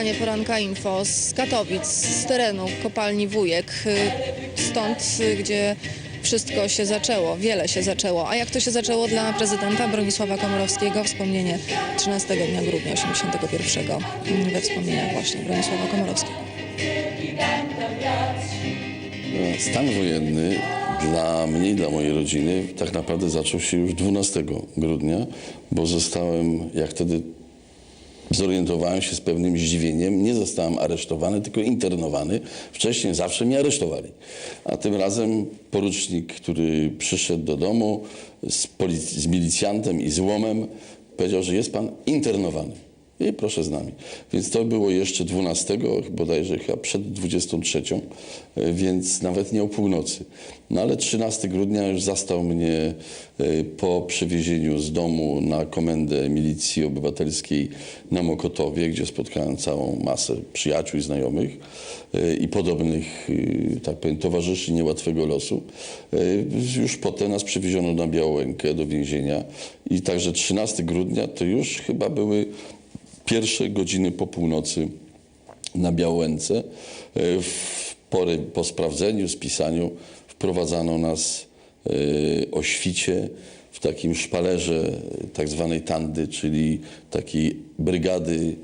Poranka Info z Katowic, z terenu kopalni Wujek, y, stąd, y, gdzie wszystko się zaczęło, wiele się zaczęło. A jak to się zaczęło dla prezydenta Bronisława Komorowskiego? Wspomnienie 13 dnia grudnia 81 we wspomnieniach właśnie Bronisława Komorowskiego. Stan wojenny dla mnie i dla mojej rodziny tak naprawdę zaczął się już 12 grudnia, bo zostałem, jak wtedy zorientowałem się z pewnym zdziwieniem, nie zostałem aresztowany, tylko internowany. Wcześniej zawsze mnie aresztowali. A tym razem porucznik, który przyszedł do domu z, z milicjantem i złomem, powiedział, że jest pan internowany. I proszę z nami. Więc to było jeszcze 12, bodajże chyba przed 23, e, więc nawet nie o północy. No ale 13 grudnia już zastał mnie e, po przewiezieniu z domu na komendę milicji obywatelskiej na Mokotowie, gdzie spotkałem całą masę przyjaciół i znajomych e, i podobnych, tak powiem, towarzyszy niełatwego losu. Już potem nas przewieziono na Białołękę do więzienia i także 13 grudnia to już chyba były pierwsze godziny po północy na Białęce. E, W porę po sprawdzeniu, spisaniu wprowadzano nas e, o świcie w takim szpalerze e, tak zwanej tandy, czyli takiej brygady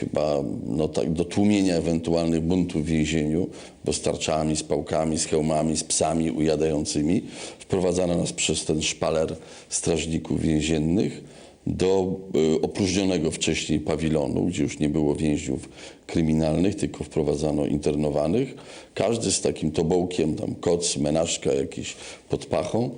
chyba no, tak, do tłumienia ewentualnych buntów w więzieniu, bo z tarczami, z pałkami, z hełmami, z psami ujadającymi. Wprowadzano nas przez ten szpaler strażników więziennych do y, opróżnionego wcześniej pawilonu, gdzie już nie było więźniów kryminalnych, tylko wprowadzano internowanych. Każdy z takim tobołkiem, tam koc, menażka jakiś pod pachą.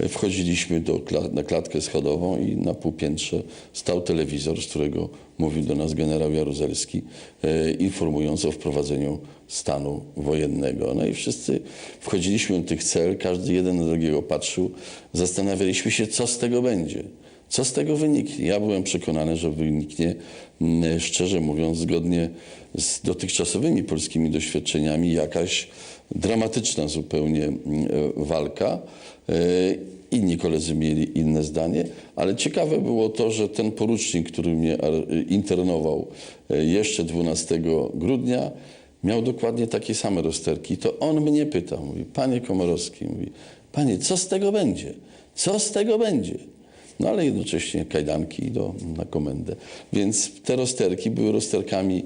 Y, Wchodziliśmy do, na klatkę schodową i na półpiętrze stał telewizor, z którego mówił do nas generał Jaruzelski, y, informując o wprowadzeniu stanu wojennego. No i wszyscy wchodziliśmy do tych cel, każdy jeden na drugiego patrzył, zastanawialiśmy się, co z tego będzie. Co z tego wyniknie? Ja byłem przekonany, że wyniknie, mm, szczerze mówiąc, zgodnie z dotychczasowymi polskimi doświadczeniami, jakaś dramatyczna zupełnie mm, e, walka. E, Inni koledzy mieli inne zdanie, ale ciekawe było to, że ten porucznik, który mnie ar- internował e, jeszcze 12 grudnia, miał dokładnie takie same rozterki. To on mnie pytał, mówi, panie Komorowski, mówi, panie, co z tego będzie? Co z tego będzie? No ale jednocześnie kajdanki do, na komendę. Więc te rozterki były rozterkami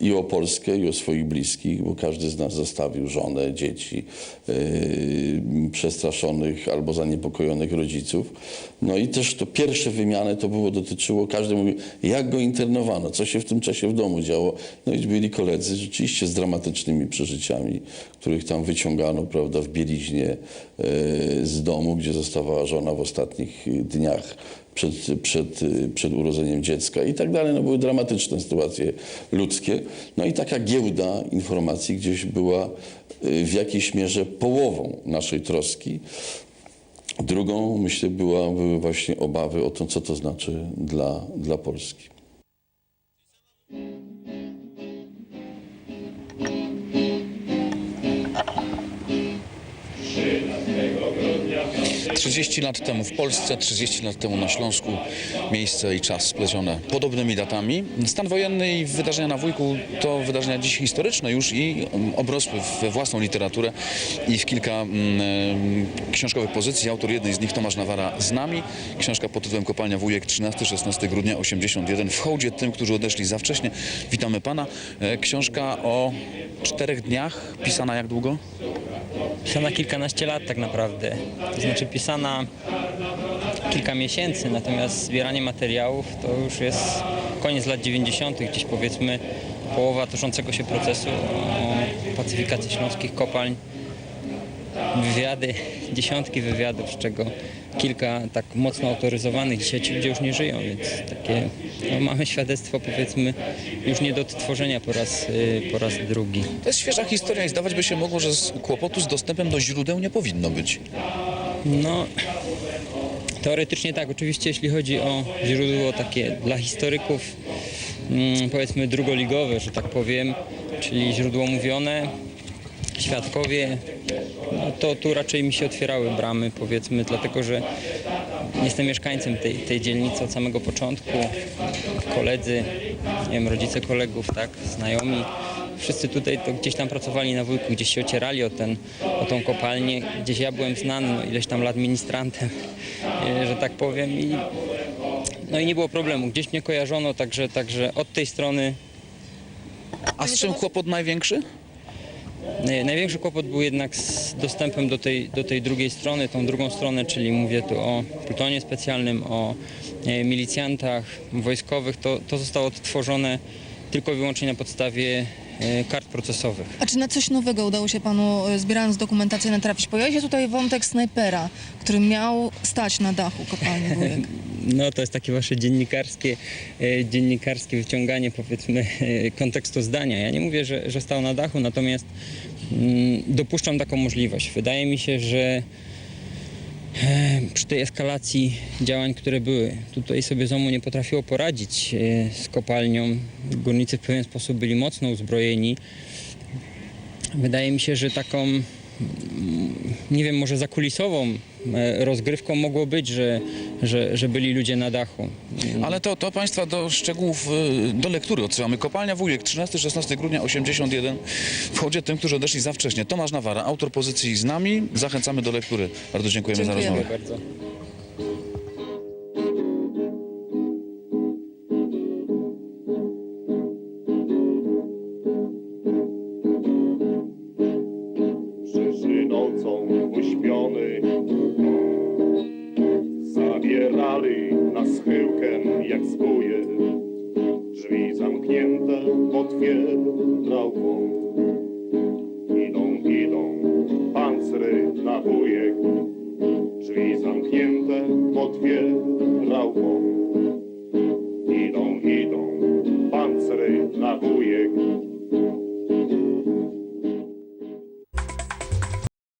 i o Polskę, i o swoich bliskich, bo każdy z nas zostawił żonę, dzieci, yy, przestraszonych albo zaniepokojonych rodziców. No i też to pierwsze wymiany to było, dotyczyło, każdy mówił, jak go internowano, co się w tym czasie w domu działo. No i byli koledzy rzeczywiście z dramatycznymi przeżyciami, których tam wyciągano, prawda, w bieliźnie yy, z domu, gdzie zostawała żona w ostatnich dniach przed, przed, przed urodzeniem dziecka i tak dalej. No, były dramatyczne sytuacje ludzkie. No i taka giełda informacji gdzieś była y, w jakiejś mierze połową naszej troski. Drugą, myślę, była, były właśnie obawy o to, co to znaczy dla, dla Polski. 30 lat temu w Polsce, 30 lat temu na Śląsku miejsce i czas splecione podobnymi datami. Stan wojenny i wydarzenia na Wujku to wydarzenia dziś historyczne już i um, obrosły we własną literaturę i w kilka mm, em, książkowych pozycji. Autor jednej z nich Tomasz Nawara z nami. Książka pod tytułem Kopalnia Wujek 13-16 grudnia 81 w hołdzie tym, którzy odeszli za wcześnie. Witamy pana. E, Książka o czterech dniach, pisana jak długo? Pisana kilkanaście lat tak naprawdę. To znaczy pisana kilka miesięcy, natomiast zbieranie materiałów to już jest koniec lat 90., gdzieś powiedzmy połowa toszącego się procesu o pacyfikacji śląskich kopalń. Wywiady, dziesiątki wywiadów, z czego kilka tak mocno autoryzowanych. Dzisiaj ci ludzie już nie żyją, więc takie no, mamy świadectwo powiedzmy już nie do odtworzenia po raz, y, po raz drugi. To jest świeża historia i zdawać by się mogło, że z kłopotu z dostępem do źródeł nie powinno być. No, teoretycznie tak. Oczywiście jeśli chodzi o źródło takie dla historyków, mm, powiedzmy drugoligowe, że tak powiem, czyli źródło mówione, świadkowie, no to tu raczej mi się otwierały bramy, powiedzmy, dlatego że jestem mieszkańcem tej, tej dzielnicy od samego początku. Koledzy, nie wiem, rodzice kolegów, tak, znajomi. Wszyscy tutaj to gdzieś tam pracowali na wujku, gdzieś się ocierali o, ten, o tą kopalnię. Gdzieś ja byłem znany, no, ileś tam lat ministrantem, że tak powiem. I, no i nie było problemu. Gdzieś mnie kojarzono, także, także od tej strony A z czym kłopot największy? Naj- Największy kłopot był jednak z dostępem do tej, do tej drugiej strony, tą drugą stronę, czyli mówię tu o plutonie specjalnym, o e, milicjantach wojskowych. To, to zostało odtworzone tylko i wyłącznie na podstawie kart procesowych. A czy na coś nowego udało się panu, e, zbierając dokumentację, natrafić? Pojawia się tutaj wątek snajpera, który miał stać na dachu kopalni Wujek. No to jest takie wasze dziennikarskie, e, dziennikarskie wyciąganie powiedzmy e, kontekstu zdania. Ja nie mówię, że, że stał na dachu, natomiast mm, dopuszczam taką możliwość. Wydaje mi się, że e, przy tej eskalacji działań, które były, tutaj sobie ZOMU nie potrafiło poradzić e, z kopalnią. Górnicy w pewien sposób byli mocno uzbrojeni. Wydaje mi się, że taką nie wiem, może zakulisową e, rozgrywką mogło być, że, że, że byli ludzie na dachu. Ale to, to Państwa do szczegółów, y, do lektury odsyłamy. Kopalnia Wujek, 13-16 grudnia 81. W chodzie tym, którzy odeszli za wcześnie. Tomasz Nawara, autor pozycji z nami. Zachęcamy do lektury. Bardzo dziękujemy, za Dziękujemy. rozmowę. Bardzo.